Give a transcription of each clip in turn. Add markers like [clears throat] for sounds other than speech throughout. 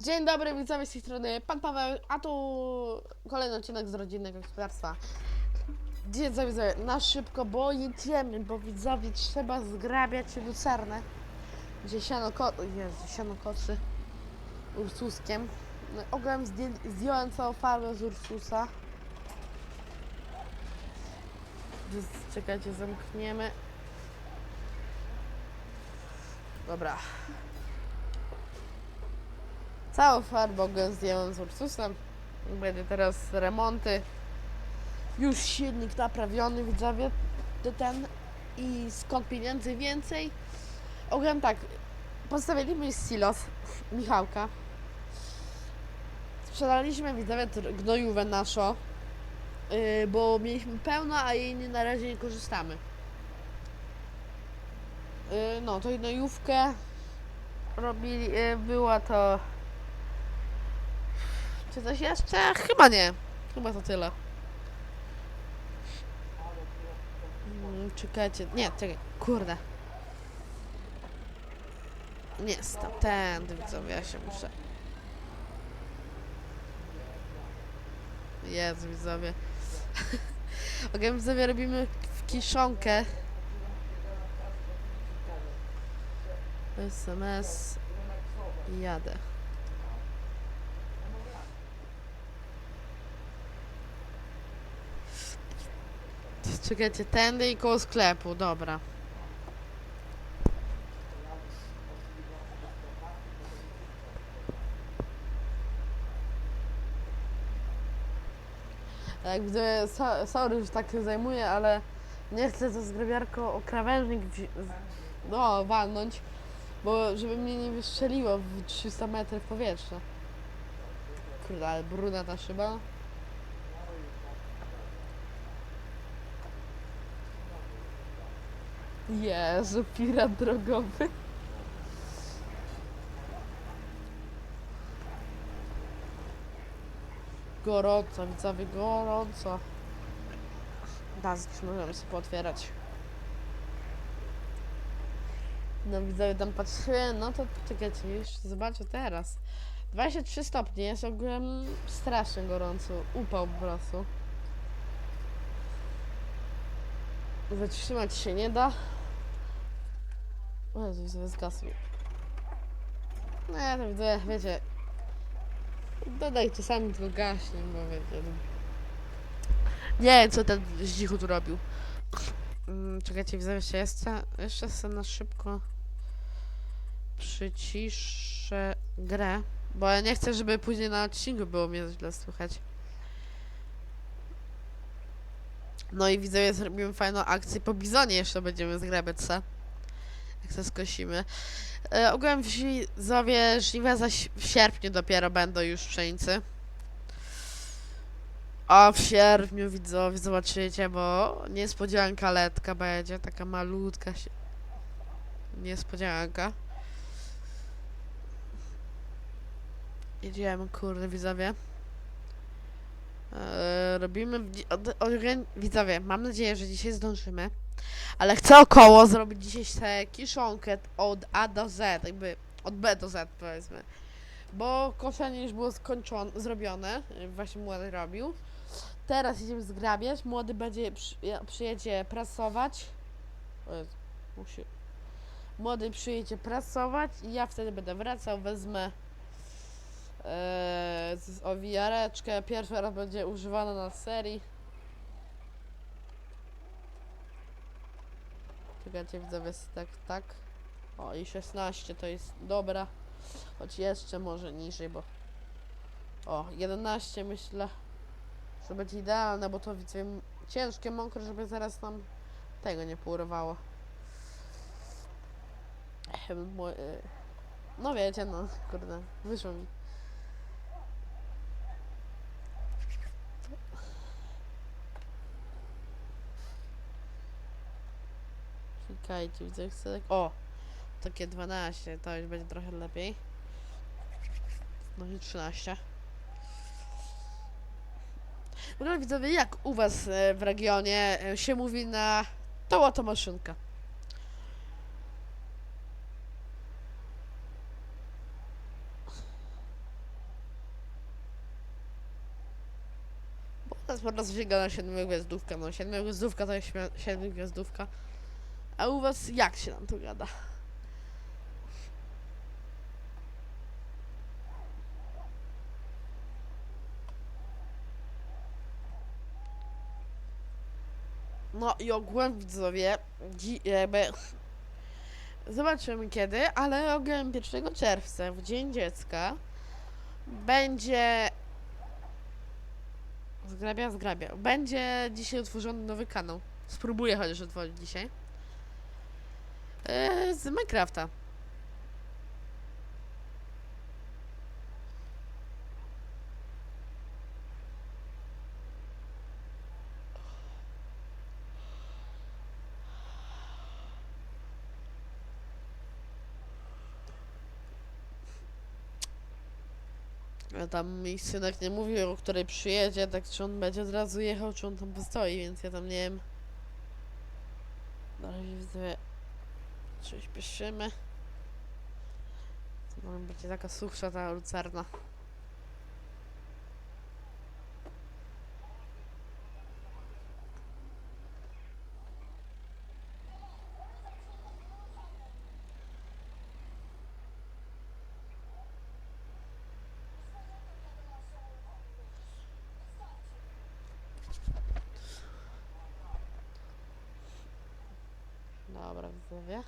Dzień dobry, widzowie z tej strony Pan Paweł, a tu kolejny odcinek z rodzinnego gospodarstwa. Dzisiaj widzowie, na szybko, bo jedziemy, bo widzowie trzeba zgrabiać lucernę. Gdzie siano ko... Jezu, siano kocy Ursuskiem. No, ogółem zdję- zdjąłem całą farbę z Ursusa. Czekajcie, zamkniemy. Dobra. Całą farbę ogółem zdjąłem z Ursusem. Będzie teraz remonty. Już silnik naprawiony, widzowie. To ten. I skąd pieniędzy więcej? Ogółem tak. Postawiliśmy silos Michałka. Sprzedaliśmy, widzowie, gnojówę naszą. Yy, bo mieliśmy pełno, a jej nie, na razie nie korzystamy. Yy, no, to gnojówkę robili, yy, była to... Czy coś jeszcze? Chyba nie. Chyba to tyle. Mm, Czekajcie, nie, czekaj, kurde. Nie, stop, tędy widzowie, ja się muszę... Jezu, widzowie. [laughs] Okej, widzowie, robimy w kiszonkę. SMS jadę. Czekajcie, tędy i koło sklepu, dobra. Jak widzę, so, sorry, że tak się zajmuję, ale nie chcę to zgrabiarko o krawężnik z- no, walnąć, bo żeby mnie nie wystrzeliło w 300 metrów powietrza. Kurde, ale brudna ta szyba. Jezu, pirat drogowy. Gorąco, widzowie, gorąco. Dask już możemy sobie pootwierać. No widzowie, tam patrzyłem, no to czekajcie, już zobaczę teraz. 23 stopnie, jest ogólnie strasznie gorąco, upał po prostu. Wytrzymać się nie da. O Jezu, widzowie, zgasł. No ja to widzę, wiecie, Dodajcie sami tylko gaśnie, bo wiecie. no. Nie wiem, co ten zdzichu tu robił. Mm, Czekajcie, widzę jeszcze jeszcze, jeszcze sobie na szybko przyciszę grę, bo ja nie chcę, żeby później na odcinku było mnie źle słychać. No i widzowie, zrobimy fajną akcję po bizonie jeszcze będziemy zgrabiać se. Jak se skosimy. E, ogółem widzowie żniwa zaś w sierpniu dopiero będą już pszenicy. A w sierpniu widzowie zobaczycie, bo niespodzianka letka będzie, taka malutka się... niespodzianka. Idziemy, kurde, widzowie. E, robimy... widzowie, mam nadzieję, że dzisiaj zdążymy. Ale chcę około zrobić dzisiaj sobie kiszonkę od A do Z, jakby od B do Z powiedzmy. Bo koszenie już było skończone, zrobione, właśnie młody robił. Teraz idziemy zgrabiać, młody będzie przy, przyjedzie prasować. Jezu, musi. Młody przyjedzie prasować i ja wtedy będę wracał, wezmę z owijareczkę. Pierwszy raz będzie używana na serii. Czekajcie, widzowie, tak, tak. O, i 16 to jest dobra. Choć jeszcze może niżej, bo... O, 11 myślę, że będzie idealne, bo to widzę ciężkie, mokre, żeby zaraz nam tego nie mo- y, No wiecie, no, kurde, wyszło mi. czekajcie, widzę, chcę tak... O! Takie 12, to już będzie trochę lepiej. No i 13. W ogóle widzowie, jak u was e, w regionie e, się mówi na tą oto maszynkę? Bo u nas po prostu się gada siedmiogwiazdówka, no siedmiogwiazdówka to jest siedmiogwiazdówka. A u was jak się nam to gada? No i ogółem widzowie, jakby [laughs] zobaczymy kiedy, ale ogółem 1 czerwca, w Dzień Dziecka, będzie Zgrabia, zgrabia. Będzie dzisiaj otworzony nowy kanał. Spróbuję chociaż otworzyć dzisiaj. Eee, z Minecrafta. A tam mi synek nie mówił, o której przyjedzie, tak czy on będzie od razu jechał, czy on tam postoi, więc ja tam nie wiem. Na razie widzę, czy śpieszymy. To może będzie taka suchsza ta lucerna. Dobra, widzowie.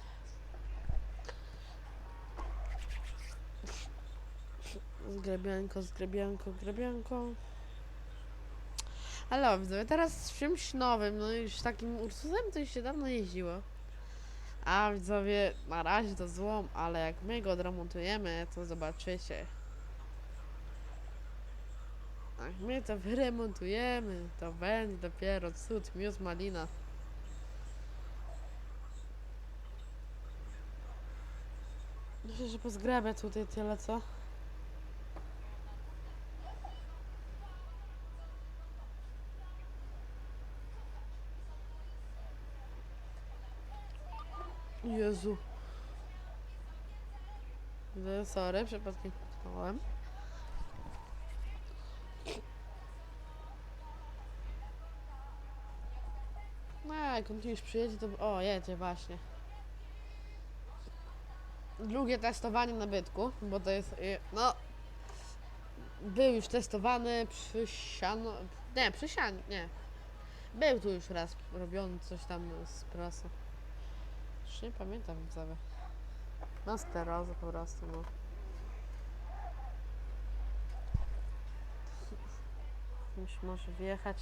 Zgrabianko, zgrabianko, zgrabianko. Ale widzowie, teraz z czymś nowym, no już takim Ursusem to już się dawno jeździło. A widzowie, na razie to złom, ale jak my go odremontujemy, to zobaczycie. Jak my to wyremontujemy, to będzie dopiero cud, miód, malina. Myślę, że pozgrabię tutaj tyle, co? Jezu. No, sorry, przypadkiem kliknąłem. No, on tu już przyjedzie, to... O, jedzie właśnie. Drugie testowanie nabytku, bo to jest... y, No... Był już testowany przy siano... Nie, przy siano, nie. Był tu już raz robiony coś tam z prasy. Już nie pamiętam widzowie. Na sterozę po prostu, no. Już może wjechać.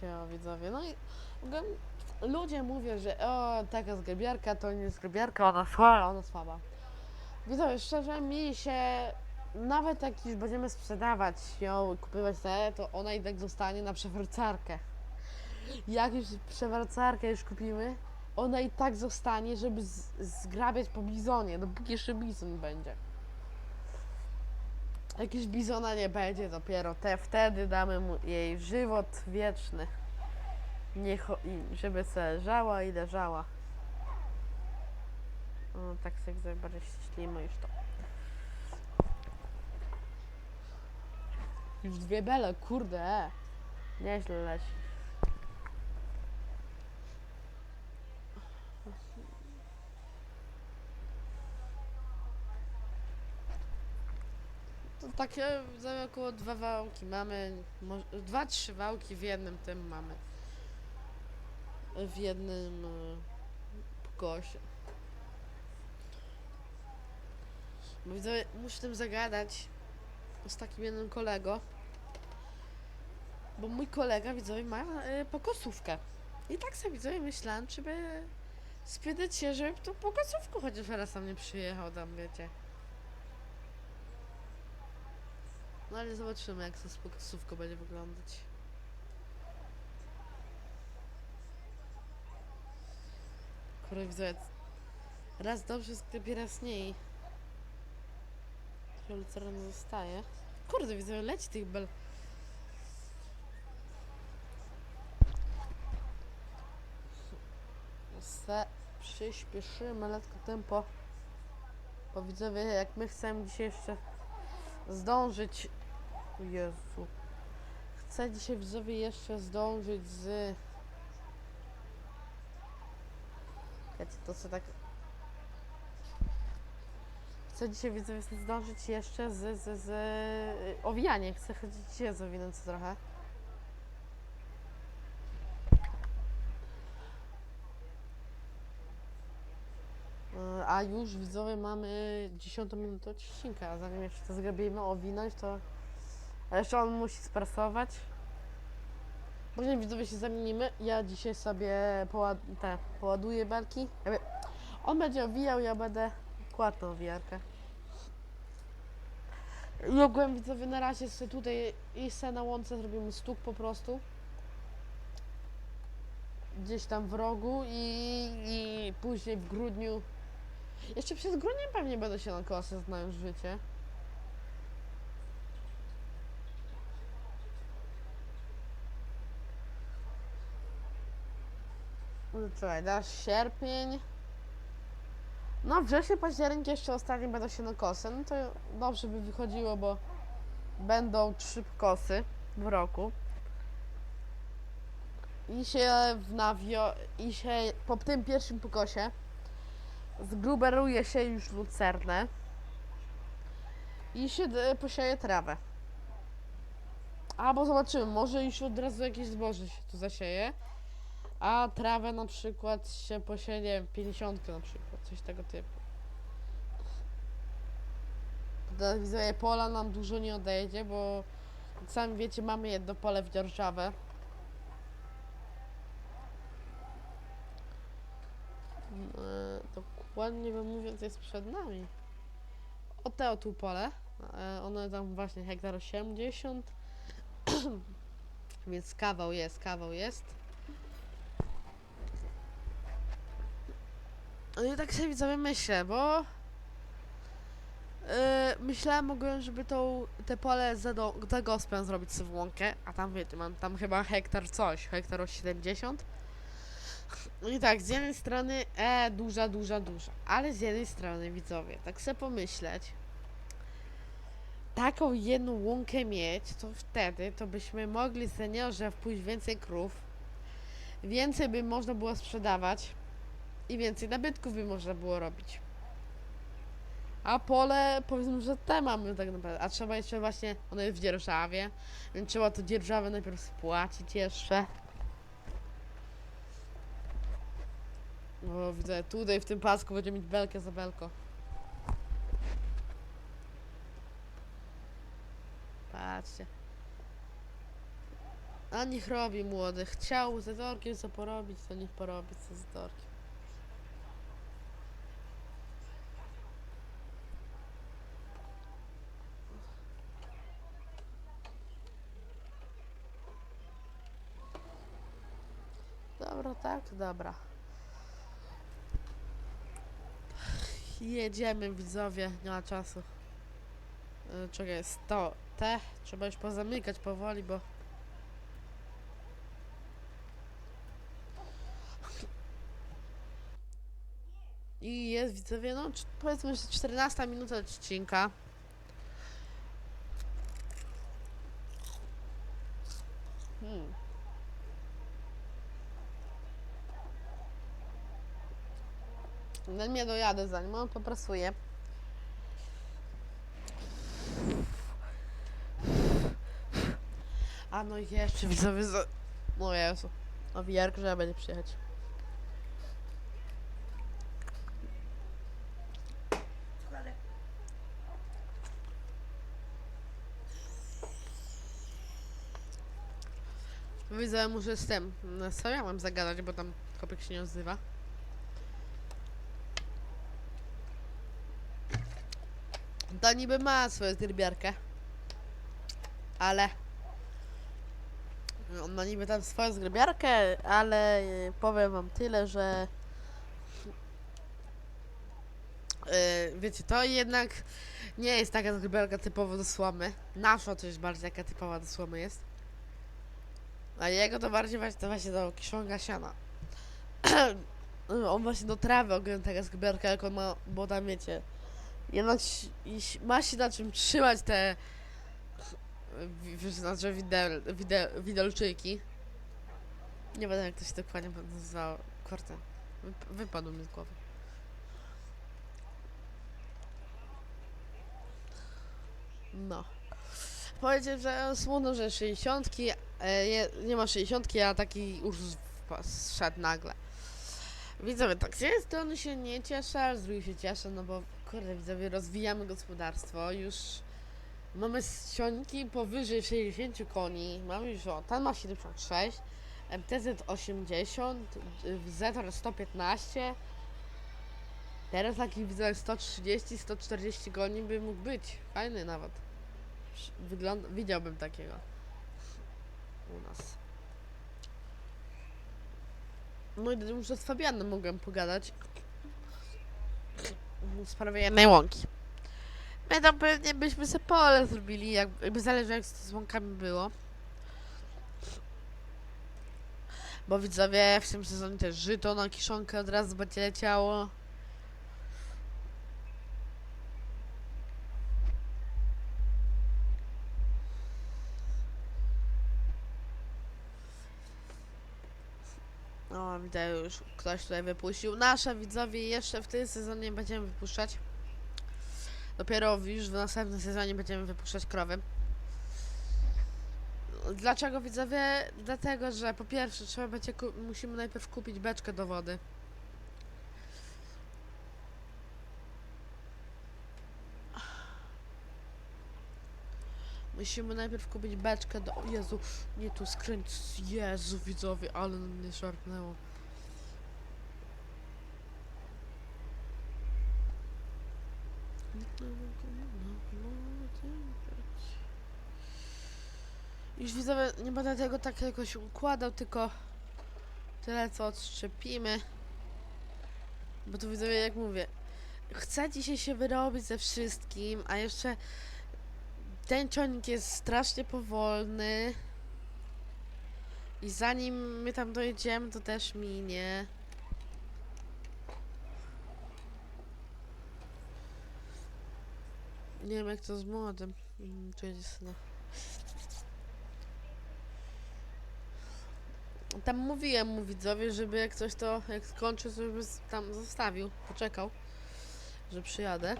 Siema widzowie, no i ludzie mówią, że o, taka zgrabiarka to nie zgrabiarka, ona słaba, ona słaba. Widzowie, szczerze mi się, nawet jak już będziemy sprzedawać ją, kupywać te, to ona i tak zostanie na przewracarkę. Jak już przewracarkę już kupimy, ona i tak zostanie, żeby zgrabiać po bizonie, dopóki jeszcze bizon będzie. Jak już bizona nie będzie, dopiero te wtedy damy mu jej żywot wieczny. Niech, żeby se leżała i leżała. O, tak sobie sobie bardziej ściślimy już to. Już dwie bele, kurde. Nieźle leci. To takie za około dwa wałki mamy. Może, dwa, trzy wałki w jednym tym mamy. W jednym e, pokosie. Bo widzę, muszę tym zagadać z takim jednym kolego. Bo mój kolega widzowie ma y, pokosówkę. I tak sobie widzowie myślałem, czy by spytać się, żeby tą pokosówkę chociaż raz tam nie przyjechał tam, wiecie. No ale zobaczymy, jak to z pokosówką będzie wyglądać. Kurde, widzowie, raz dobrze sklepie, raz nie. Trochę lucerna zostaje. Kurde, widzę, leci tych bel. Se przyspieszymy lekko tempo. Bo widzowie, jak my chcemy dzisiaj jeszcze zdążyć... Jezu. Chcę dzisiaj widzowie jeszcze zdążyć z... Wiecie, to co tak... Chcę dzisiaj widzowie zdążyć jeszcze z, z, z owijaniem. Chcę chodzić dzisiaj zawinąć trochę. Y, A już widzowie mamy 10 minutę odcinka, zanim jeszcze to zrobimy, owinąć, to a jeszcze on musi sprasować. Później widzowie się zamienimy. Ja dzisiaj sobie poład te, poładuję belki. On będzie owijał, ja będę kładł tą owijarkę. I widzowie na razie sobie tutaj i se na łące zrobimy stuk po prostu. Gdzieś tam w rogu i, i później w grudniu. Jeszcze przed grudniem pewnie będę się na kosę znał już życie. No Czekaj, teraz sierpień. No wrzesień, październik jeszcze ostatni będą się na kosę. No to dobrze by wychodziło, bo będą trzy kosy w roku. I się w nawio... i się po tym pierwszym pokosie zgruberuje się już lucernę i się d- posieje trawę. Albo zobaczymy, może już od razu jakieś zboże się tu zasieje, a trawę na przykład się posieje 50 na przykład, coś tego typu. Widzę, pola nam dużo nie odejdzie, bo sami wiecie, mamy jedno pole w dzierżawę. E, dokładnie wam mówiąc jest przed nami. O te o tu pole. E, one tam właśnie hektar 80. [clears throat] Więc kawał jest, kawał jest. No i tak sobie widzowie myślę, bo yy, myślałem ogólnie, żeby tą, te pole za, do, za gospę zrobić sobie łąkę, a tam wiecie, mam tam chyba hektar coś, hektar o 70. No i tak, z jednej strony, e, duża, duża, duża, ale z jednej strony, widzowie, tak sobie pomyśleć, taką jedną łąkę mieć, to wtedy to byśmy mogli seniorze wpójść więcej krów, więcej by można było sprzedawać i więcej nabytków by można było robić. A pole, powiedzmy, że te mamy tak naprawdę, a trzeba jeszcze właśnie, ono jest w dzierżawie, więc trzeba to dzierżawę najpierw spłacić jeszcze. No widzę, tutaj w tym pasku będzie mieć belkę za belko. Patrzcie. A niech robi młody. Chciał ze dorkiem co porobić, to niech porobi co z dorkiem. Dobra, tak? Dobra. Jedziemy widzowie, nie ma czasu. Yy, Czekaj, jest to, te, trzeba już pozamykać powoli, bo... I jest widzowie, no powiedzmy, że 14 minuta odcinka. No nie dojadę zanim on poprasuje. A no jeszcze widzowie za... No Jezu. O wiarkę, że będzie przyjechać. Widzę, muszę z tym. no, ja mam zagadać, bo tam kopyk się nie odzywa. To niby ma swoją zgrybiarkę. Ale... On ma niby tam swoją zgrybiarkę, ale y, powiem wam tyle, że... y, wiecie, to jednak nie jest taka zgrybiarka typowo do słomy. Nasza to jest bardziej taka typowa do słomy jest. A jego to bardziej właśnie, to właśnie do kiszonka siana. [clears throat] on właśnie do trawy ogólnie taka zgrybiarka, jak on ma, bo tam wiecie, Jednak ma się na czym trzymać te wi- wiesz, znaczy widel, widel, widelczyki. Nie wiem jak to się dokładnie nazywało. Kurde, wyp- wypadło mi z głowy. No. Powiedział, że smutno, że 60, e, nie, nie ma 60, a taki już szedł nagle. Widzowie, tak z jednej strony się nie cieszę, z drugiej się cieszę, no bo kurde, widzowie, rozwijamy gospodarstwo, już mamy sioniki powyżej 60 koni, mamy już, o, ten ma 76, MTZ 80, Zetor 115, teraz taki widzowie 130, 140 koni by mógł być, fajny nawet. Wygląda, widziałbym takiego. U nas. No i muszę z Fabianem mogłem pogadać sprawie jednej łąki. My tam pewnie byśmy sobie pole zrobili, jak- jakby zależy jak z łąkami było. Bo widzowie w tym sezonie też żyto na kiszonkę od razu będzie leciało. O, widzę już ktoś tutaj wypuścił. Nasze widzowie jeszcze w tym sezonie będziemy wypuszczać. Dopiero już w następnym sezonie będziemy wypuszczać krowy. Dlaczego widzowie? Dlatego, że po pierwsze trzeba będzie musimy najpierw kupić beczkę do wody. Musimy najpierw kupić beczkę do... O Jezu, nie tu skręć. Jezu widzowie, ale mnie szarpnęło. Już widzowie, nie będę tego tak jakoś układał, tylko tyle co odszczepimy. Bo tu widzowie, jak mówię, chcę dzisiaj się wyrobić ze wszystkim, a jeszcze ten ciągnik jest strasznie powolny. I zanim my tam dojedziemy, to też minie. Nie wiem jak to z młodym. Mm, Tu jest no. Tam mówiłem mu widzowie, żeby jak coś to, jak skończy, to żeby tam zostawił, poczekał, że przyjadę.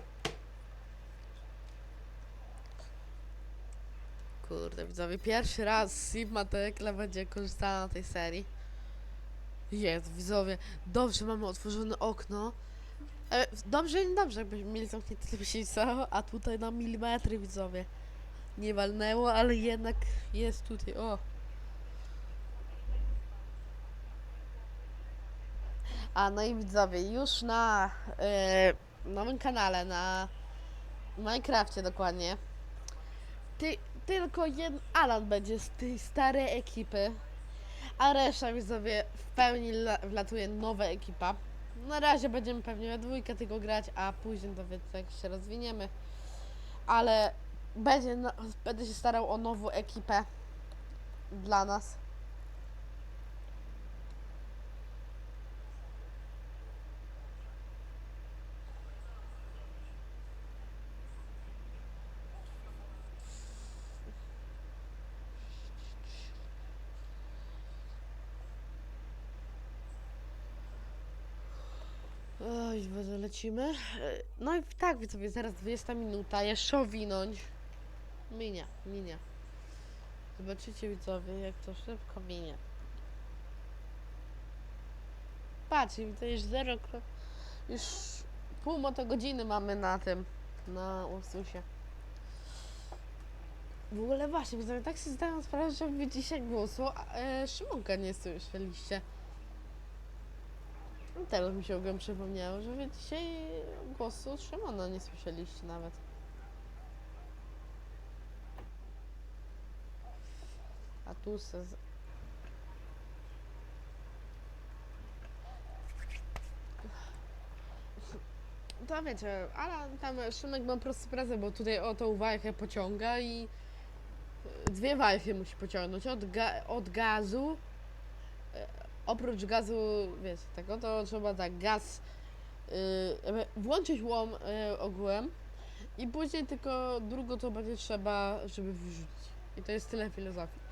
Kurde, widzowie, pierwszy raz Sigma Tekla będzie korzystała na tej serii. Jest, widzowie, dobrze mamy otworzone okno. E, dobrze, dobrze, jakbyśmy mieli zamknięte te miesiące, a tutaj na milimetry, widzowie. Nie walnęło, ale jednak jest tutaj, o. A no i widzowie, już na e, nowym kanale, na Minecrafcie dokładnie, ty, tylko jeden Alan będzie z tej starej ekipy, a reszta widzowie w pełni la, wlatuje nowa ekipa. Na razie będziemy pewnie we dwójkę tylko grać, a później dowiedzmy jak się rozwiniemy. Ale będzie, no, będę się starał o nową ekipę dla nas. Bardzo lecimy. E, No i tak, widzowie, zaraz 20 minuta, jeszcze owinąć. Minie, minie. Zobaczycie, widzowie, jak to szybko minie. Patrzcie, już zero... kro- Już pół motogodziny mamy na tym, na Ursusie. W ogóle właśnie, widzowie, tak się zdają sprawę, że wy dzisiaj głosu, a e, Szymonka nie słyszeliście. No Teraz mi się ogólnie przypomniało, że wy dzisiaj głosu Szymona nie słyszeliście nawet. A tu se... z- To wiecie, ale tam Szymek ma prosty pracę, bo tutaj o tą wajchę pociąga i dwie wajchy musi pociągnąć od, ga od gazu oprócz gazu, wiecie, tego, to trzeba tak gaz, yy, włączyć łom yy, ogółem, I później tylko drugą to będzie trzeba, żeby wyrzucić. I to jest tyle filozofii.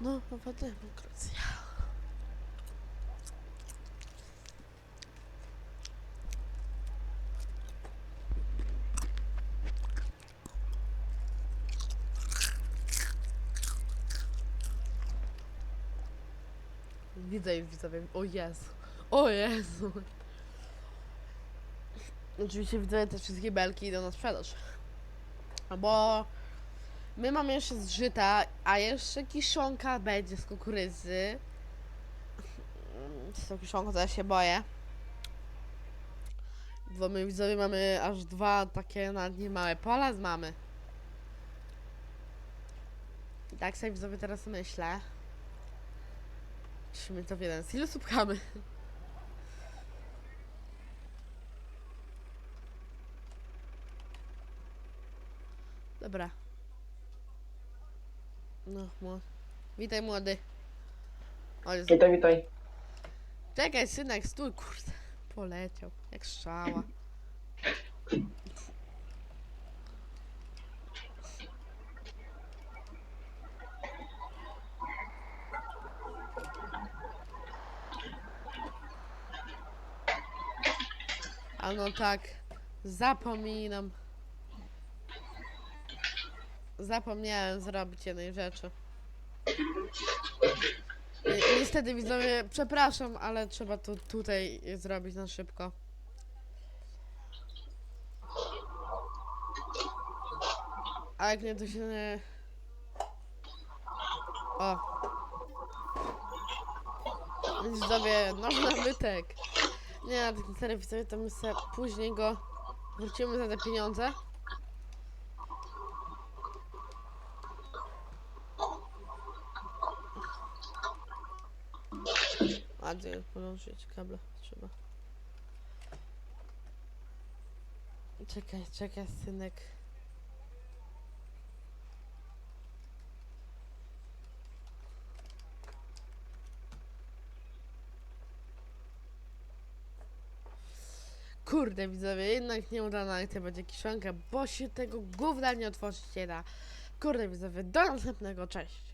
No, nowa demokracja. Już widzowie. O Jezu. O Jezu. Oczywiście widzowie te wszystkie belki idą na sprzedaż. Bo my mamy jeszcze zżyta, a jeszcze kiszonka będzie z kukurydzy. Z tą kiszonką to ja się boję. Bo my widzowie mamy aż dwa takie na nie małe pola z mamy. I tak sobie widzowie teraz myślę. Musimy to w jeden z ilu słupkamy? Dobra. No, mło... Witaj młody. O, Jezu. Witaj, witaj. Czekaj, synek, stój, kurde. Poleciał, jak strzała. [laughs] no tak, zapominam. Zapomniałem zrobić jednej rzeczy. Ni- Niestety widzowie, przepraszam, ale trzeba to tutaj zrobić na szybko. A jak nie, to się nie... O. Widzowie, nowy nabytek. Nie, serio widzowie, to my sobie później go wrócimy za te pieniądze. Ładnie podłączyć kable trzeba. Czekaj, czekaj, synek. Kurde, widzowie, jednak nieudana akcja będzie kiszonka, bo się tego gówna nie otworzyć nie da. Kurde, widzowie, do następnego, cześć.